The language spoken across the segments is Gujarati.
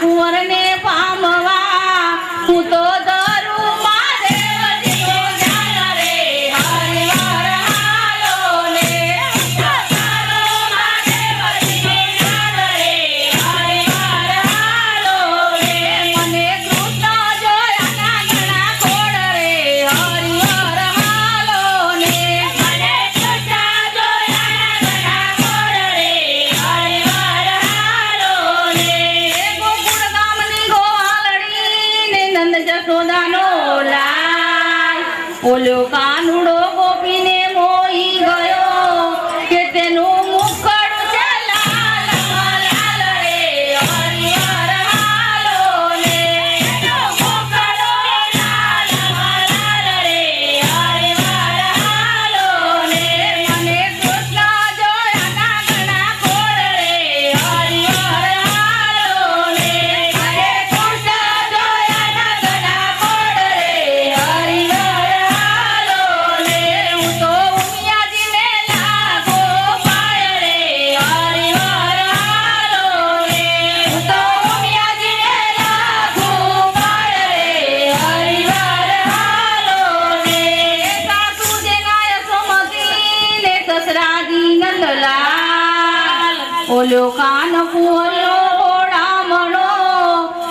કુંવરને પામવા હું તો 流放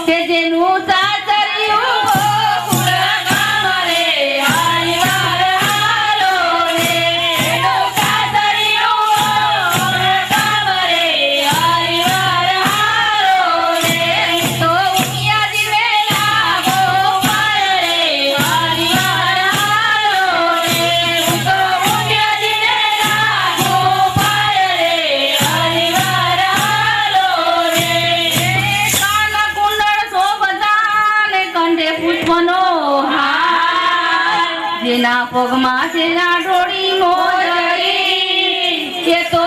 કે જેનું તાજ જેના પગમાં છે ના ઢોળી કે તો